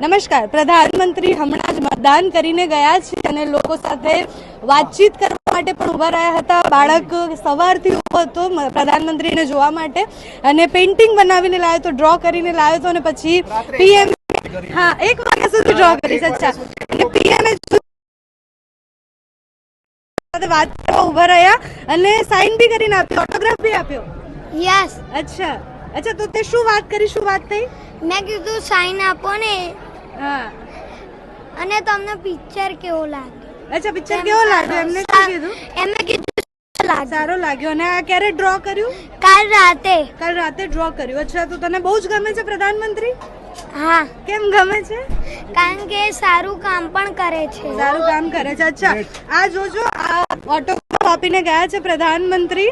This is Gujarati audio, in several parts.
નમસ્કાર. પ્રધાનમંત્રી હમણાં જ મતદાન કરીને ગયા છે અને લોકો સાથે વાતચીત કરવા માટે પણ ઊભા રહ્યા હતા. બાળક સવારથી ઊભો હતો પ્રધાનમંત્રીને જોવા માટે અને પેઇન્ટિંગ બનાવીને લાવ્યો તો ડ્રો કરીને લાવ્યો હતો અને પછી પીએમ હા એક વાગ્યા સુધી ડ્રો કરીશ અચ્છા. અને પીએમ સાથે વાત કરવા ઊભા રહ્યા અને સાઇન બી કરીને આપ્યો ઓટોગ્રાફ બી આપ્યો. યસ. અચ્છા. અચ્છા તો તે શું વાત કરી શું વાત થઈ? મેં કીધું સાઈન આપો ને. હા. અને તમને પિક્ચર કેવો લાગ્યો? અચ્છા પિક્ચર કેવો લાગ્યો? એમને શું કીધું? એમને કીધું સારો લાગ્યો. અને આ ક્યારે ડ્રો કર્યું? કાલ રાતે. કાલ રાતે ડ્રો કર્યું. અચ્છા તો તને બહુ જ ગમે છે પ્રધાનમંત્રી? હા. કેમ ગમે છે? કારણ કે સારું કામ પણ કરે છે. સારું કામ કરે છે. અચ્છા આ જોજો આ ઓટો આપીને ગયા છે પ્રધાનમંત્રી.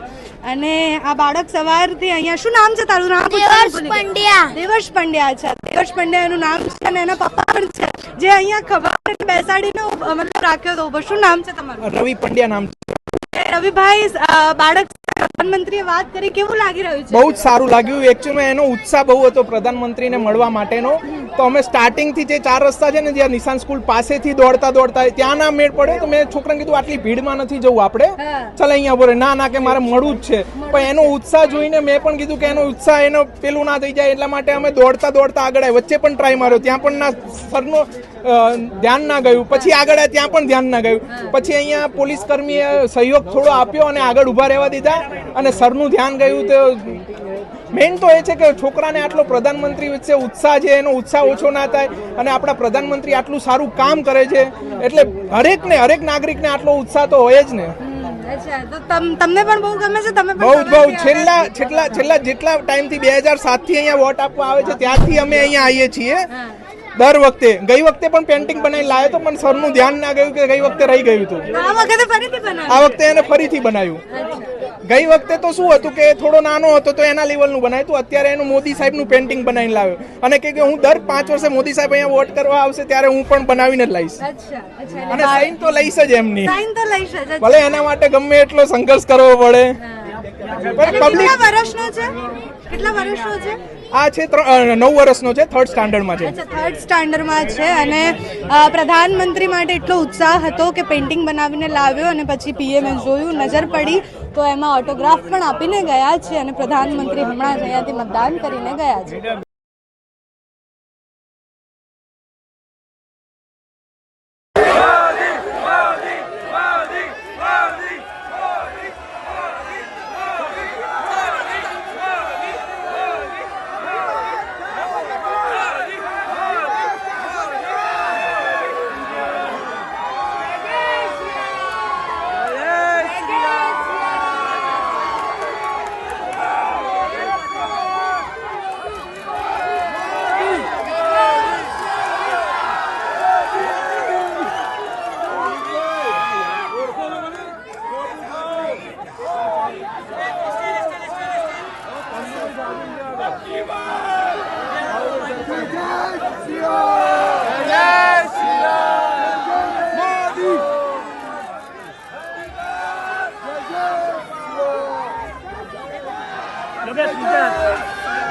અને આ બાળક સવારથી અહીંયા શું નામ છે તારું? નામ દેવર્ષ પંડ્યા. દેવર્ષ પંડ્યા છે. દેવર્ષ પંડ્યા એનું નામ છે અને એના પપ્પા પણ છે. જે અહીંયા ખબર બેસાડીને મતલબ રાખ્યો હતો ઊભો. શું નામ છે તમારું? રવિ પંડ્યા નામ છે. રવિભાઈ બાળક પ્રધાનમંત્રીએ વાત કરી. કેવું લાગી રહ્યું છે? બહુ જ સારું લાગ્યું. એકચ્યુઅલી એનો ઉત્સાહ બહુ હતો પ્રધાનમંત્રીને મળવા માટેનો. તો અમે સ્ટાર્ટિંગથી જે ચાર રસ્તા છે ને જ્યાં નિશાન સ્કૂલ પાસેથી દોડતા દોડતા ત્યાં ના મેળ પડે. તો મેં છોકરાને કીધું આટલી ભીડમાં નથી જવું આપણે. ચાલ અહીંયા બોલે ના ના કે મારે મળવું જ છે. પણ એનો ઉત્સાહ જોઈને મેં પણ કીધું કે એનો ઉત્સાહ એનો પેલું ના થઈ જાય એટલા માટે અમે દોડતા દોડતા આગળ આવ્યા. વચ્ચે પણ ટ્રાય માર્યો. ત્યાં પણ ના સરનો ધ્યાન ના ગયું. પછી આગળ ત્યાં પણ ધ્યાન ના ગયું. પછી અહીંયા પોલીસ કર્મીએ સહયોગ થોડો આપ્યો અને આગળ ઊભા રહેવા દીધા અને સરનું ધ્યાન ગયું તો મેઇન તો એ છે કે છોકરાને આટલો પ્રધાનમંત્રી વચ્ચે ઉત્સાહ છે એનો ઉત્સાહ ઓછો ના થાય અને આપણા પ્રધાનમંત્રી આટલું સારું કામ કરે છે એટલે હરેકને હરેક નાગરિકને આટલો ઉત્સાહ તો હોય જ ને. તમને પણ બહુ ગમે છે? તમે બહુ બહુ. છેલ્લા છેલ્લા છેલ્લા જેટલા ટાઈમથી બે હજાર સાતથી અહીંયા વોટ આપવા આવે છે ત્યારથી અમે અહીંયા આવીએ છીએ. દર વખતે. ગઈ વખતે પણ પેન્ટિંગ બનાવી લાવ્યો તો પણ સરનું ધ્યાન ના ગયું કે ગઈ વખતે રહી ગયું હતું આ વખતે એને ફરીથી બનાવ્યું. ગઈ વખતે તો શું હતું કે થોડો નાનો હતો તો એના લેવલનું બનાવ્યું હતું. અત્યારે એનું મોદી સાહેબનું પેન્ટિંગ બનાવીને લાવ્યો. અને કે કે હું દર પાંચ વર્ષે મોદી સાહેબ અહીંયા વોટ કરવા આવશે ત્યારે હું પણ બનાવીને જ અચ્છા અને સાઈન તો લઈશ જ એમની. લઈશ. ભલે એના માટે ગમે એટલો સંઘર્ષ કરવો પડે. પબ્લિક વર્ષનો છે? કેટલા વર્ષનો છે? આ છે ત્રણ- નવ વર્ષનો છે થર્ડ સ્ટાન્ડર્ડમાં છે. થર્ડ સ્ટાન્ડર્ડમાં છે. અને પ્રધાનમંત્રી માટે એટલો ઉત્સાહ હતો કે પેઇન્ટિંગ બનાવીને લાવ્યો અને પછી પીએમએ જોયું નજર પડી. તો એમાં ઓટોગ્રાફ પણ આપીને ગયા છે અને પ્રધાનમંત્રી હમણાં જ અહીંયાથી મતદાન કરીને ગયા છે. 여기야 진짜